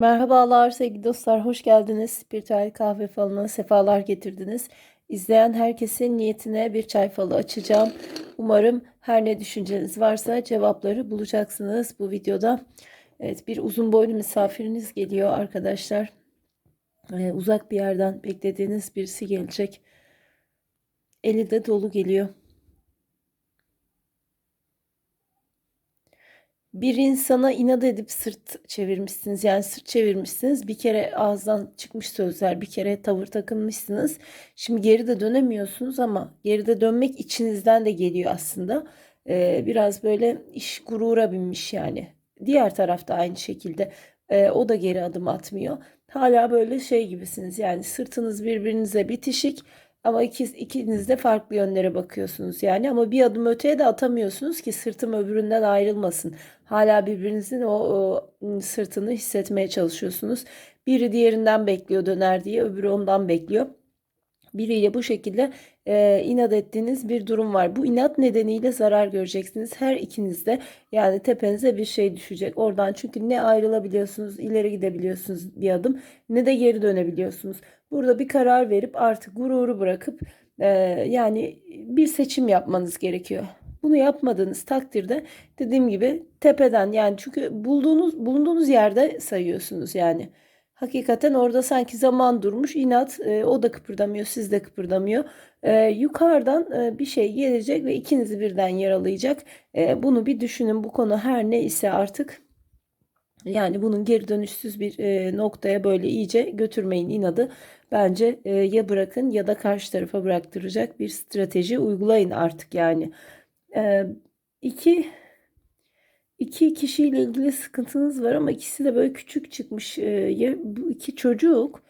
Merhabalar sevgili dostlar, hoş geldiniz. Spiritüel kahve falına sefalar getirdiniz. İzleyen herkesin niyetine bir çay falı açacağım. Umarım her ne düşünceniz varsa cevapları bulacaksınız bu videoda. Evet, bir uzun boylu misafiriniz geliyor arkadaşlar. Ee, uzak bir yerden beklediğiniz birisi gelecek. Eli de dolu geliyor. Bir insana inat edip sırt çevirmişsiniz. Yani sırt çevirmişsiniz. Bir kere ağızdan çıkmış sözler, bir kere tavır takınmışsınız. Şimdi geri de dönemiyorsunuz ama geride dönmek içinizden de geliyor aslında. Ee, biraz böyle iş gurura binmiş yani. Diğer tarafta aynı şekilde. Ee, o da geri adım atmıyor. Hala böyle şey gibisiniz yani sırtınız birbirinize bitişik ama ikiniz, ikiniz de farklı yönlere bakıyorsunuz yani ama bir adım öteye de atamıyorsunuz ki sırtım öbüründen ayrılmasın. Hala birbirinizin o, o sırtını hissetmeye çalışıyorsunuz. Biri diğerinden bekliyor döner diye öbürü ondan bekliyor. Biriyle bu şekilde e, inat ettiğiniz bir durum var. Bu inat nedeniyle zarar göreceksiniz. Her ikiniz de yani tepenize bir şey düşecek oradan. Çünkü ne ayrılabiliyorsunuz, ileri gidebiliyorsunuz bir adım ne de geri dönebiliyorsunuz. Burada bir karar verip artık gururu bırakıp e, yani bir seçim yapmanız gerekiyor. Bunu yapmadığınız takdirde dediğim gibi tepeden yani çünkü bulduğunuz bulunduğunuz yerde sayıyorsunuz yani. Hakikaten orada sanki zaman durmuş inat e, o da kıpırdamıyor siz de kıpırdamıyor. E, yukarıdan e, bir şey gelecek ve ikinizi birden yaralayacak. E, bunu bir düşünün bu konu her ne ise artık yani bunun geri dönüşsüz bir e, noktaya böyle iyice götürmeyin inadı. Bence e, ya bırakın ya da karşı tarafa bıraktıracak bir strateji uygulayın artık yani. E, iki iki kişiyle ilgili sıkıntınız var ama ikisi de böyle küçük çıkmış. Bu iki çocuk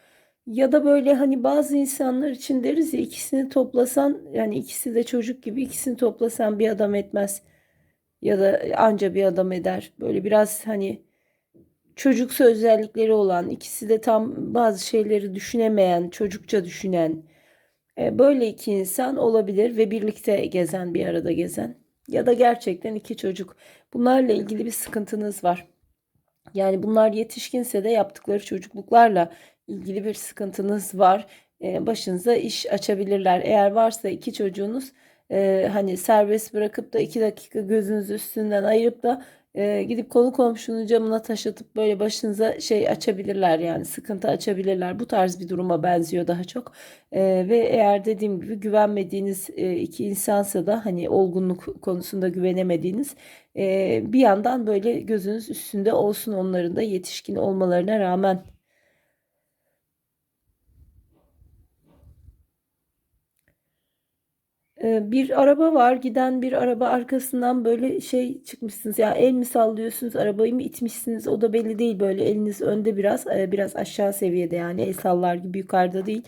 ya da böyle hani bazı insanlar için deriz ya ikisini toplasan yani ikisi de çocuk gibi ikisini toplasan bir adam etmez. Ya da anca bir adam eder. Böyle biraz hani çocuksu özellikleri olan, ikisi de tam bazı şeyleri düşünemeyen, çocukça düşünen böyle iki insan olabilir ve birlikte gezen, bir arada gezen ya da gerçekten iki çocuk. Bunlarla ilgili bir sıkıntınız var. Yani bunlar yetişkinse de yaptıkları çocukluklarla ilgili bir sıkıntınız var. E, başınıza iş açabilirler. Eğer varsa iki çocuğunuz e, hani serbest bırakıp da iki dakika gözünüz üstünden ayırıp da e, gidip konu komşunun camına taş atıp böyle başınıza şey açabilirler yani sıkıntı açabilirler. Bu tarz bir duruma benziyor daha çok. E, ve eğer dediğim gibi güvenmediğiniz e, iki insansa da hani olgunluk konusunda güvenemediğiniz e, bir yandan böyle gözünüz üstünde olsun onların da yetişkin olmalarına rağmen. Bir araba var giden bir araba arkasından böyle şey çıkmışsınız. Ya el mi sallıyorsunuz arabayı mı itmişsiniz? O da belli değil böyle. Eliniz önde biraz e, biraz aşağı seviyede yani. El sallar gibi yukarıda değil.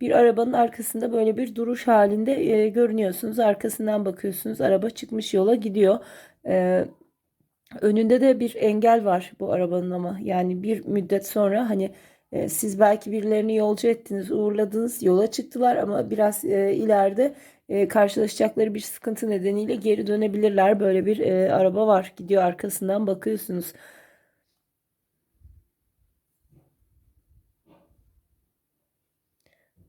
Bir arabanın arkasında böyle bir duruş halinde e, görünüyorsunuz. Arkasından bakıyorsunuz araba çıkmış yola gidiyor. Ee, önünde de bir engel var bu arabanın ama. Yani bir müddet sonra hani e, siz belki birilerini yolcu ettiniz, uğurladınız, yola çıktılar ama biraz e, ileride e, karşılaşacakları bir sıkıntı nedeniyle geri dönebilirler. Böyle bir e, araba var. Gidiyor arkasından bakıyorsunuz.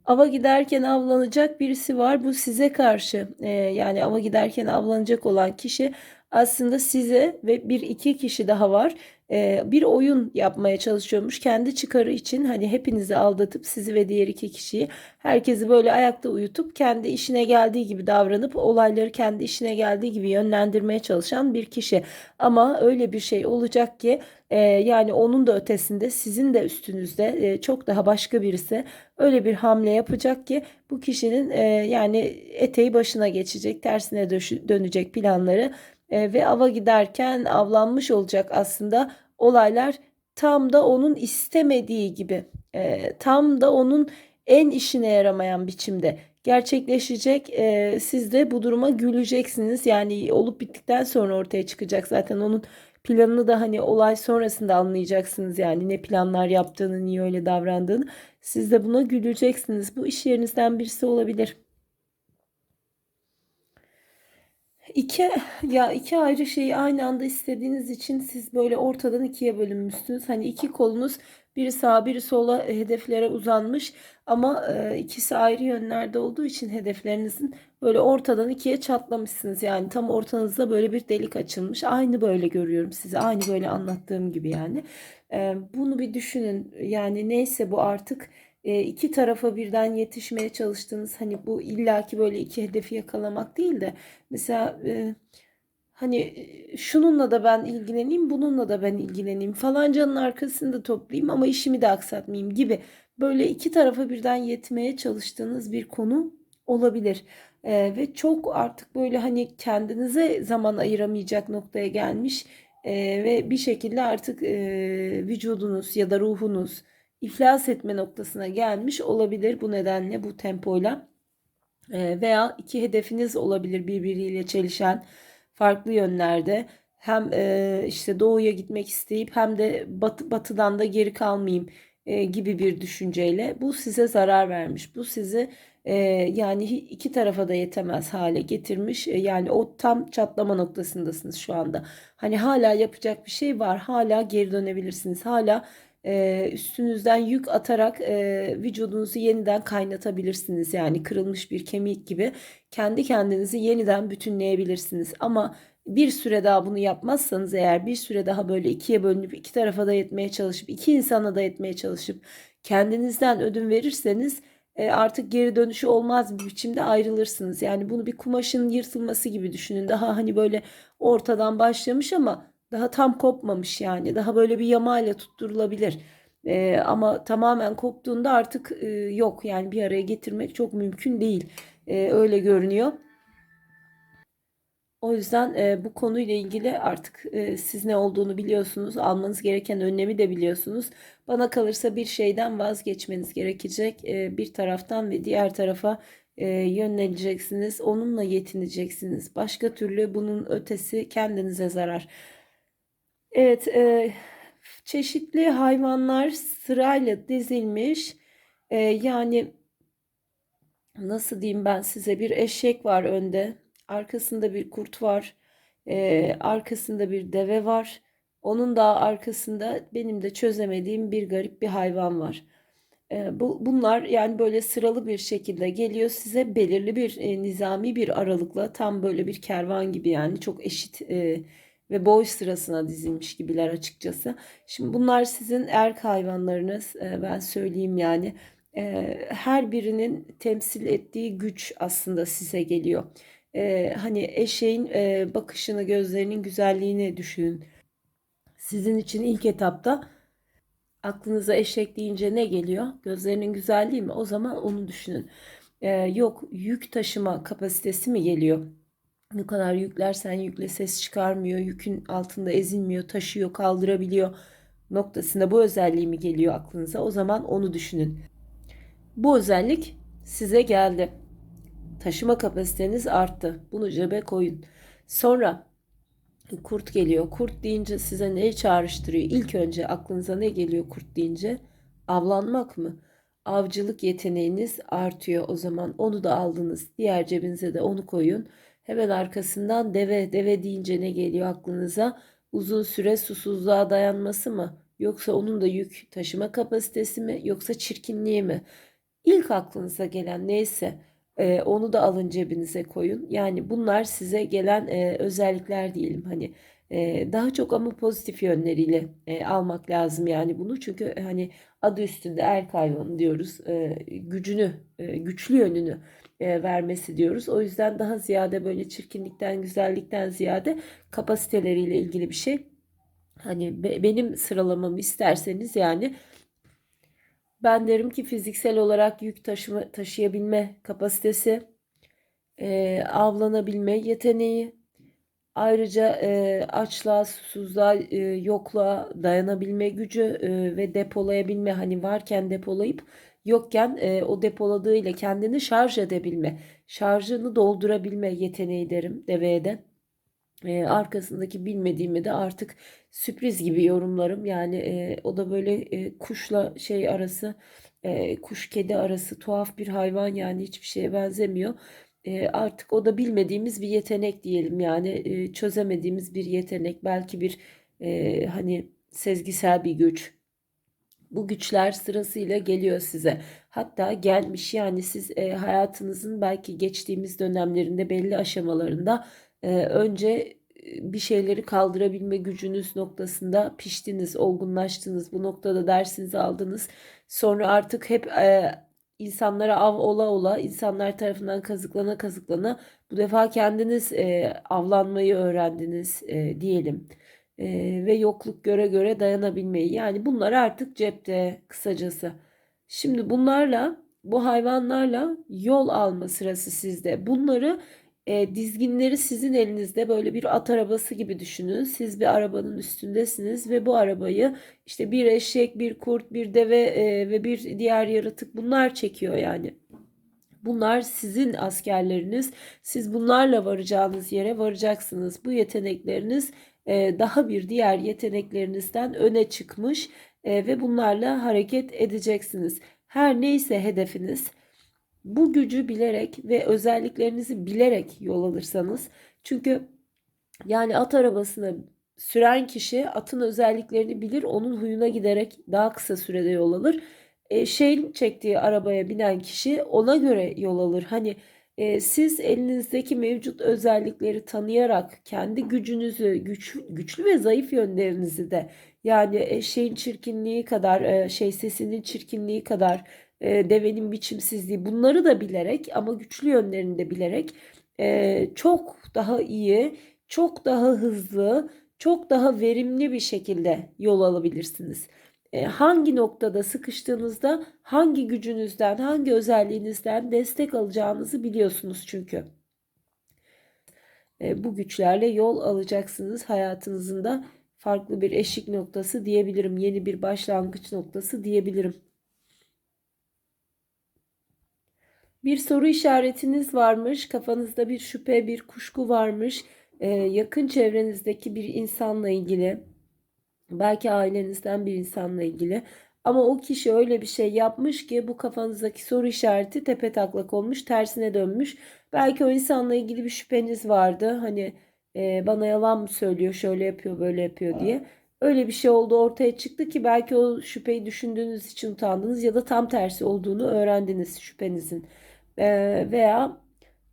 Ava giderken avlanacak birisi var. Bu size karşı e, yani ava giderken avlanacak olan kişi aslında size ve bir iki kişi daha var. E, bir oyun yapmaya çalışıyormuş. Kendi çıkarı için hani hepinizi aldatıp sizi ve diğer iki kişiyi herkesi böyle ayakta uyutup kendi işine geldiği gibi davranıp olayları kendi işine geldiği gibi yönlendirmeye çalışan bir kişi. Ama öyle bir şey olacak ki e, yani onun da ötesinde sizin de üstünüzde e, çok daha başka birisi öyle bir hamle yapacak ki bu kişinin e, yani eteği başına geçecek tersine dönecek planları e, ve ava giderken avlanmış olacak aslında olaylar tam da onun istemediği gibi e, tam da onun en işine yaramayan biçimde gerçekleşecek. E, siz de bu duruma güleceksiniz. Yani olup bittikten sonra ortaya çıkacak zaten onun planını da hani olay sonrasında anlayacaksınız yani ne planlar yaptığını, niye öyle davrandığını. Siz de buna güleceksiniz. Bu iş yerinizden birisi olabilir. İki ya iki ayrı şeyi aynı anda istediğiniz için siz böyle ortadan ikiye bölünmüşsünüz. Hani iki kolunuz biri sağa biri sola hedeflere uzanmış ama e, ikisi ayrı yönlerde olduğu için hedeflerinizin böyle ortadan ikiye çatlamışsınız. Yani tam ortanızda böyle bir delik açılmış. Aynı böyle görüyorum sizi. Aynı böyle anlattığım gibi yani. E, bunu bir düşünün. Yani neyse bu artık e, iki tarafa birden yetişmeye çalıştığınız hani bu illaki böyle iki hedefi yakalamak değil de mesela e, hani e, şununla da ben ilgileneyim bununla da ben ilgileneyim falancanın arkasını da toplayayım ama işimi de aksatmayayım gibi böyle iki tarafa birden yetmeye çalıştığınız bir konu olabilir. E, ve çok artık böyle hani kendinize zaman ayıramayacak noktaya gelmiş e, ve bir şekilde artık e, vücudunuz ya da ruhunuz iflas etme noktasına gelmiş olabilir bu nedenle bu tempoyla. Ee, veya iki hedefiniz olabilir birbiriyle çelişen farklı yönlerde. Hem e, işte doğuya gitmek isteyip hem de batı, batıdan da geri kalmayayım e, gibi bir düşünceyle bu size zarar vermiş. Bu sizi e, yani iki tarafa da yetemez hale getirmiş. Yani o tam çatlama noktasındasınız şu anda. Hani hala yapacak bir şey var hala geri dönebilirsiniz hala e, üstünüzden yük atarak e, vücudunuzu yeniden kaynatabilirsiniz. Yani kırılmış bir kemik gibi kendi kendinizi yeniden bütünleyebilirsiniz. Ama bir süre daha bunu yapmazsanız eğer bir süre daha böyle ikiye bölünüp iki tarafa da yetmeye çalışıp iki insana da yetmeye çalışıp kendinizden ödün verirseniz e, artık geri dönüşü olmaz bir biçimde ayrılırsınız. Yani bunu bir kumaşın yırtılması gibi düşünün. Daha hani böyle ortadan başlamış ama daha tam kopmamış yani. Daha böyle bir yamayla tutturulabilir. Ee, ama tamamen koptuğunda artık e, yok yani bir araya getirmek çok mümkün değil. Ee, öyle görünüyor. O yüzden e, bu konuyla ilgili artık e, siz ne olduğunu biliyorsunuz. Almanız gereken önlemi de biliyorsunuz. Bana kalırsa bir şeyden vazgeçmeniz gerekecek. E, bir taraftan ve diğer tarafa e, yöneleceksiniz. Onunla yetineceksiniz. Başka türlü bunun ötesi kendinize zarar. Evet, e, çeşitli hayvanlar sırayla dizilmiş. E, yani nasıl diyeyim ben size bir eşek var önde, arkasında bir kurt var, e, arkasında bir deve var. Onun da arkasında benim de çözemediğim bir garip bir hayvan var. E, bu, bunlar yani böyle sıralı bir şekilde geliyor size belirli bir e, nizami bir aralıkla tam böyle bir kervan gibi yani çok eşit. E, ve boy sırasına dizilmiş gibiler açıkçası. Şimdi bunlar sizin erk hayvanlarınız e, ben söyleyeyim yani. E, her birinin temsil ettiği güç aslında size geliyor. E, hani eşeğin bakışını, gözlerinin güzelliğini düşünün. Sizin için ilk etapta aklınıza eşek deyince ne geliyor? Gözlerinin güzelliği mi? O zaman onu düşünün. Yok yük taşıma kapasitesi mi geliyor? Ne kadar yüklersen yükle ses çıkarmıyor, yükün altında ezilmiyor, taşıyor, kaldırabiliyor noktasında bu özelliği mi geliyor aklınıza? O zaman onu düşünün. Bu özellik size geldi. Taşıma kapasiteniz arttı. Bunu cebe koyun. Sonra kurt geliyor. Kurt deyince size neyi çağrıştırıyor? İlk önce aklınıza ne geliyor kurt deyince? Avlanmak mı? Avcılık yeteneğiniz artıyor o zaman. Onu da aldınız. Diğer cebinize de onu koyun. Hemen arkasından deve, deve deyince ne geliyor aklınıza? Uzun süre susuzluğa dayanması mı? Yoksa onun da yük taşıma kapasitesi mi? Yoksa çirkinliği mi? İlk aklınıza gelen neyse e, onu da alın cebinize koyun. Yani bunlar size gelen e, özellikler diyelim. Hani e, daha çok ama pozitif yönleriyle e, almak lazım yani bunu. Çünkü hani adı üstünde erk hayvanı diyoruz. E, gücünü, e, güçlü yönünü e, vermesi diyoruz. O yüzden daha ziyade böyle çirkinlikten, güzellikten ziyade kapasiteleriyle ilgili bir şey. Hani be, benim sıralamamı isterseniz yani ben derim ki fiziksel olarak yük taşıma, taşıyabilme kapasitesi, e, avlanabilme yeteneği, ayrıca e, açlığa, susuzluğa, e, yokluğa dayanabilme gücü e, ve depolayabilme hani varken depolayıp yokken e, o depoladığıyla kendini şarj edebilme, şarjını doldurabilme yeteneği derim deveye de. E, arkasındaki bilmediğimi de artık sürpriz gibi yorumlarım. Yani e, o da böyle e, kuşla şey arası, e, kuş kedi arası tuhaf bir hayvan yani hiçbir şeye benzemiyor. E, artık o da bilmediğimiz bir yetenek diyelim yani e, çözemediğimiz bir yetenek belki bir e, hani sezgisel bir güç. Bu güçler sırasıyla geliyor size. Hatta gelmiş yani siz e, hayatınızın belki geçtiğimiz dönemlerinde belli aşamalarında e, önce e, bir şeyleri kaldırabilme gücünüz noktasında piştiniz, olgunlaştınız. Bu noktada dersinizi aldınız. Sonra artık hep e, insanlara av ola ola, insanlar tarafından kazıklana kazıklana bu defa kendiniz e, avlanmayı öğrendiniz e, diyelim. E, ve yokluk göre göre dayanabilmeyi. Yani bunlar artık cepte kısacası. Şimdi bunlarla, bu hayvanlarla yol alma sırası sizde. Bunları e, dizginleri sizin elinizde böyle bir at arabası gibi düşünün. Siz bir arabanın üstündesiniz ve bu arabayı işte bir eşek, bir kurt, bir deve e, ve bir diğer yaratık bunlar çekiyor yani. Bunlar sizin askerleriniz. Siz bunlarla varacağınız yere varacaksınız. Bu yetenekleriniz daha bir diğer yeteneklerinizden öne çıkmış e, ve bunlarla hareket edeceksiniz. Her neyse hedefiniz bu gücü bilerek ve özelliklerinizi bilerek yol alırsanız çünkü yani at arabasını süren kişi atın özelliklerini bilir onun huyuna giderek daha kısa sürede yol alır. E, şeyin çektiği arabaya binen kişi ona göre yol alır. Hani e, siz elinizdeki mevcut özellikleri tanıyarak kendi gücünüzü, güç, güçlü ve zayıf yönlerinizi de yani e, şeyin çirkinliği kadar, e, şey sesinin çirkinliği kadar, e, devenin biçimsizliği bunları da bilerek ama güçlü yönlerini de bilerek e, çok daha iyi, çok daha hızlı, çok daha verimli bir şekilde yol alabilirsiniz. Hangi noktada sıkıştığınızda hangi gücünüzden, hangi özelliğinizden destek alacağınızı biliyorsunuz çünkü. Bu güçlerle yol alacaksınız hayatınızın da farklı bir eşik noktası diyebilirim. Yeni bir başlangıç noktası diyebilirim. Bir soru işaretiniz varmış, kafanızda bir şüphe, bir kuşku varmış. Yakın çevrenizdeki bir insanla ilgili Belki ailenizden bir insanla ilgili. Ama o kişi öyle bir şey yapmış ki bu kafanızdaki soru işareti tepe taklak olmuş, tersine dönmüş. Belki o insanla ilgili bir şüpheniz vardı. Hani e, bana yalan mı söylüyor, şöyle yapıyor, böyle yapıyor diye. Öyle bir şey oldu ortaya çıktı ki belki o şüpheyi düşündüğünüz için utandınız ya da tam tersi olduğunu öğrendiniz şüphenizin. E, veya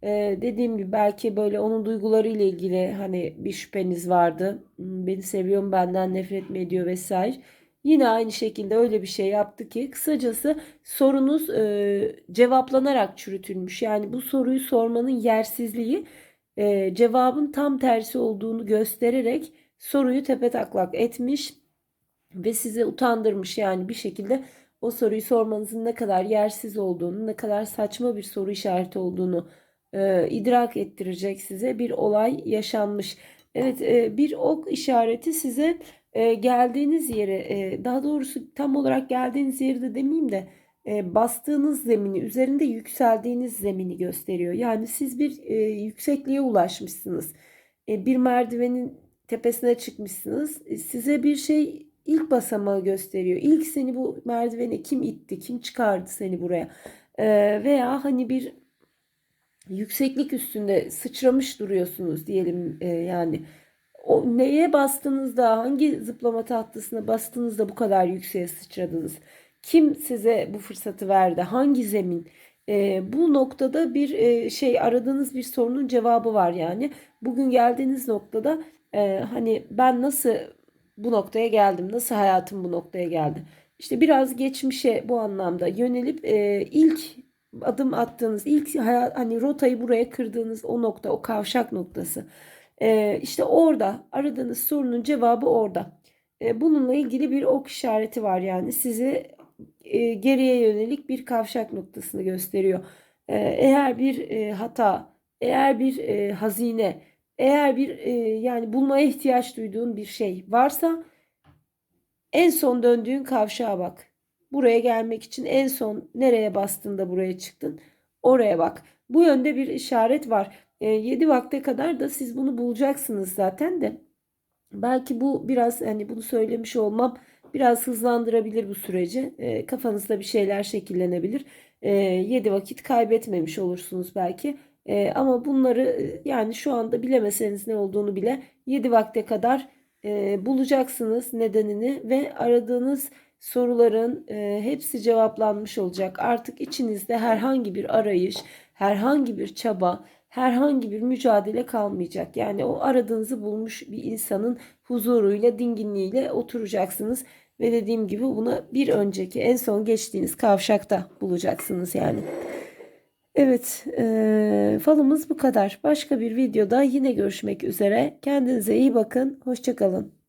ee, dediğim gibi belki böyle onun duygularıyla ilgili hani bir şüpheniz vardı. Hmm, beni seviyor mu benden nefret mi ediyor vesaire. Yine aynı şekilde öyle bir şey yaptı ki kısacası sorunuz e, cevaplanarak çürütülmüş. Yani bu soruyu sormanın yersizliği e, cevabın tam tersi olduğunu göstererek soruyu tepetaklak etmiş ve sizi utandırmış. Yani bir şekilde o soruyu sormanızın ne kadar yersiz olduğunu, ne kadar saçma bir soru işareti olduğunu e, idrak ettirecek size bir olay yaşanmış. Evet e, bir ok işareti size e, geldiğiniz yere e, daha doğrusu tam olarak geldiğiniz yeri de demeyeyim de e, bastığınız zemini üzerinde yükseldiğiniz zemini gösteriyor. Yani siz bir e, yüksekliğe ulaşmışsınız. E, bir merdivenin tepesine çıkmışsınız. E, size bir şey ilk basamağı gösteriyor. İlk seni bu merdivene kim itti, kim çıkardı seni buraya? E, veya hani bir yükseklik üstünde sıçramış duruyorsunuz diyelim e, yani. O neye bastığınızda, hangi zıplama tahtasına bastığınızda bu kadar yükseğe sıçradınız? Kim size bu fırsatı verdi? Hangi zemin? E, bu noktada bir e, şey aradığınız bir sorunun cevabı var yani. Bugün geldiğiniz noktada e, hani ben nasıl bu noktaya geldim? Nasıl hayatım bu noktaya geldi? İşte biraz geçmişe bu anlamda yönelip e, ilk adım attığınız ilk hayat, hani rotayı buraya kırdığınız o nokta o kavşak noktası. E, işte orada aradığınız sorunun cevabı orada. E, bununla ilgili bir ok işareti var yani. Sizi e, geriye yönelik bir kavşak noktasını gösteriyor. E, eğer bir e, hata eğer bir e, hazine eğer bir e, yani bulmaya ihtiyaç duyduğun bir şey varsa en son döndüğün kavşağa bak Buraya gelmek için en son nereye bastığında buraya çıktın. Oraya bak. Bu yönde bir işaret var. E, 7 vakte kadar da siz bunu bulacaksınız zaten de. Belki bu biraz hani bunu söylemiş olmam biraz hızlandırabilir bu süreci. E, kafanızda bir şeyler şekillenebilir. E, 7 vakit kaybetmemiş olursunuz belki. E, ama bunları e, yani şu anda bilemeseniz ne olduğunu bile 7 vakte kadar e, bulacaksınız nedenini ve aradığınız soruların e, hepsi cevaplanmış olacak. Artık içinizde herhangi bir arayış, herhangi bir çaba, herhangi bir mücadele kalmayacak. Yani o aradığınızı bulmuş bir insanın huzuruyla, dinginliğiyle oturacaksınız. Ve dediğim gibi bunu bir önceki en son geçtiğiniz kavşakta bulacaksınız yani. Evet, eee, falımız bu kadar. Başka bir videoda yine görüşmek üzere. Kendinize iyi bakın. Hoşça kalın.